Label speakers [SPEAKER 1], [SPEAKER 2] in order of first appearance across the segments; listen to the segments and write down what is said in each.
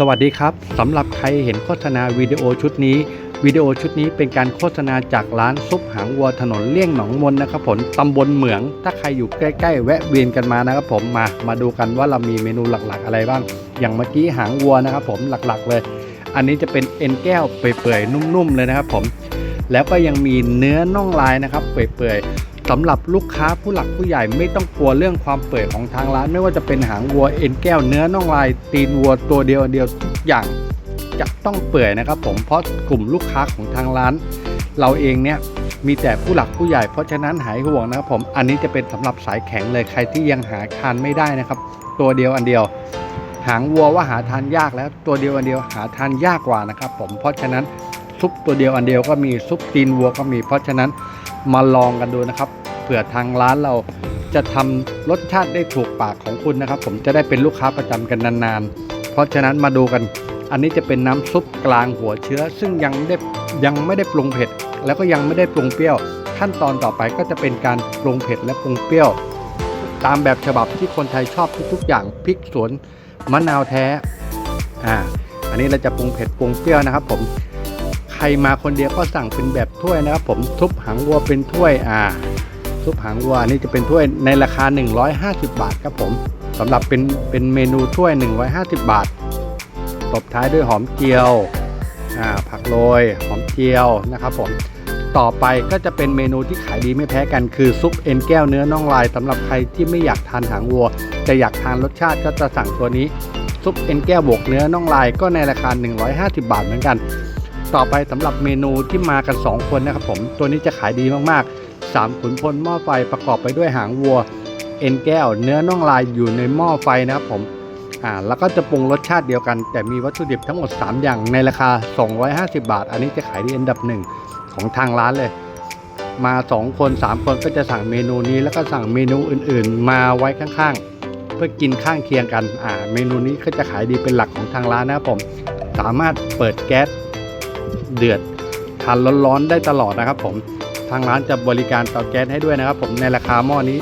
[SPEAKER 1] สวัสดีครับสำหรับใครเห็นโฆษณาวิดีโอชุดนี้วิดีโอชุดนี้เป็นการโฆษณาจากร้านซุปหางวัวถนนเลี่ยงหนองมนนะครับผมตำบลเหมือง ถ้าใครอยู่ใกล้ๆ แวะเวียนกันมานะครับผมมา มาดูกันว่าเรามีเมนูหลักๆ อะไรบ้าง อย่างเมื่อกี้หางวัวนะครับผมหลักๆเลย อันนี้จะเป็นเอ็นแก้วเปื่อยๆนุ่มๆเลยนะครับผมแล้วก็ยังมีเนื้อน่องลายนะครับเปื่อยๆ สำหรับลูกค้าผู้หลักผู้ใหญ่ไม่ต้องกลัวเรื่องความเปื่อยของทางร้าน ไม่ว่าจะเป็นหางวัวเอ็นแก้วเนื้อน่องลายตีนวัวตัวเดียวอันเดียวทุกอย่างจะต้องเปื่อยนะครับผมเพราะกลุ่มลูกค้าของทางร้าน เราเองเนี่ยมีแต่ผู้หลักผู้ใหญ่เพราะฉะนั้นหายห่วงนะครับผมอันนี้จะเป็นสำหรับสายแข็งเลยใครที่ยังหาทานไม่ได้นะครับ ตัวเดียวอันเดียว หางวัวว่าหาทานยากแล้ว ตัวเดียวอันเดียวหาทานยากกว่านะครับผมเพราะฉะนั้นซุปตัวเดียวอันเดียวก็มีซุปตีนวัวก็มีเพราะฉะนั้นมาลองกันดูนะครับ ผื่อทางร้านเราจะทำรสชาติได้ถูกปากของคุณนะครับ ผมจะได้เป็นลูกค้าประจำกันนานๆ เพราะฉะนั้นมาดูกัน อันนี้จะเป็นน้ำซุปกลางหัวเชื้อ ซึ่งยังไม่ได้ยังไม่ได้ปรุงเผ็ด แล้วก็ยังไม่ได้ปรุงเปรี้ยว ขั้นตอนต่อไปก็จะเป็นการปรุงเผ็ดและปรุงเปรี้ยว ตามแบบฉบับที่คนไทยชอบทุกๆอย่างพริกสวนมะนาวแท้อ่าอันนี้เราจะปรุงเผ็ดปรุงเปรี้ยวนะครับ ผมใครมาคนเดียวก็สั่งเป็นแบบถ้วยนะครับ ผมทุบหางวัวเป็นถ้วยอ่า ทุบหางวัวนนี้จะเป็นถ้วยในราคา 150 บาทครับผมสำหรับเป็นเป็นเมนูถ้วย 150 บาท ตบท้ายด้วยหอมเจียวอ่าผักโรยหอมเจียวนะครับผมต่อไปก็จะเป็นเมนูที่ขายดีไม่แพ้กันคือซุปเอ็นแก้วเนื้อน่องลายสำหรับใครที่ไม่อยากทานหางวัว แต่อยากทานรสชาติก็จะสั่งตัวนี้ซุปเอ็นแก้วบวกเนื้อน่องลายก็ในราคา 150 บาทเหมือนกัน ต่อไปสำหรับเมนูที่มากัน 2 คนนะครับผมตัวนี้จะขายดีมากๆ 3 ขุนพลหม้อไฟประกอบไปด้วยหางวัว เอ็นแก้ว เนื้อน่องลายอยู่ในหม้อไฟนะครับผมอ่าแล้วก็จะปรุงรสชาติเดียวกัน แต่มีวัตถุดิบทั้งหมด 3 อย่างในราคา 250 บาท อันนี้จะขายดีอันดับหนึ่งของทางร้านเลย มา 2 คน 3 คนก็จะสั่งเมนูนี้แล้วก็สั่งเมนูอื่นๆ มาไว้ข้างๆ เพื่อกินข้างเคียงกันอ่าเมนูนี้ก็จะขายดีเป็นหลักของทางร้านนะครับผมสามารถเปิดแก๊สเดือดทานร้อนๆได้ตลอดนะครับผม ทางร้านจะบริการเตาแก๊สให้ด้วยนะครับ ผมในราคาหม้อนี้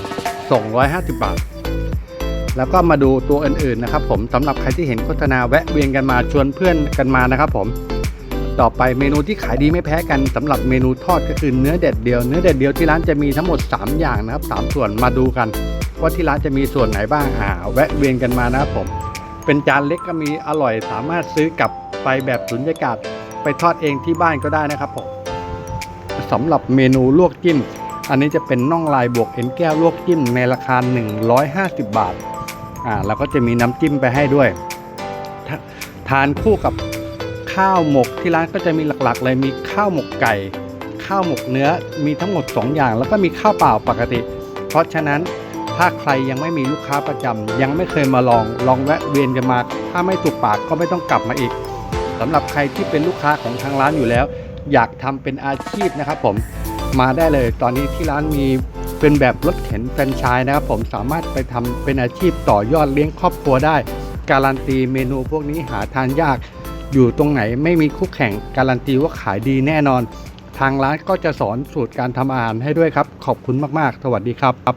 [SPEAKER 1] 250 บาท แล้วก็มาดูตัวอื่นๆนะครับ ผมสำหรับใครที่เห็นโฆษณาแวะเวียนกันมาชวนเพื่อนกันมานะครับ ผมต่อไปเมนูที่ขายดีไม่แพ้กันสำหรับเมนูทอดก็คือเนื้อเด็ดเดียว เนื้อเด็ดเดียวที่ร้านจะมีทั้งหมด 3 อย่างนะครับสามส่วนมาดูกัน ว่าที่ร้านจะมีส่วนไหนบ้างอ่าแวะเวียนกันมานะครับผม เป็นจานเล็กก็มีอร่อยสามารถซื้อกลับไปแบบสุญญากาศไปทอดเองที่บ้านก็ได้นะครับผม สำหรับเมนูลวกจิ้ม อันนี้จะเป็นน่องลายบวกเอ็นแก้วลวกจิ้มในราคา 150 บาทอ่าแล้วก็จะมีน้ำจิ้มไปให้ด้วยทาทานคู่กับข้าวหมกที่ร้านก็จะมีหลักๆ เลยมีข้าวหมกไก่ ข้าวหมกเนื้อมีทั้งหมด 2 อย่าง แล้วก็มีข้าวเปล่าปกติ เพราะฉะนั้นถ้าใครยังไม่มีลูกค้าประจำยังไม่เคยมาลองลองแวะเวียนกันมา ถ้าไม่ถูกปากก็ไม่ต้องกลับมาอีกสำหรับใครที่เป็นลูกค้าของทางร้านอยู่แล้ว อยากทำเป็นอาชีพนะครับผมมาได้เลย ตอนนี้ที่ร้านมีเป็นแบบรถเข็นแฟรนไชส์นะครับผมสามารถไปทำเป็นอาชีพต่อยอดเลี้ยงครอบครัวได้ การันตีเมนูพวกนี้หาทานยากอยู่ตรงไหนไม่มีคู่แข่งการันตีว่าขายดีแน่นอน ทางร้านก็จะสอนสูตรการทำอาหารให้ด้วยครับ ขอบคุณมาก ๆ สวัสดีครับ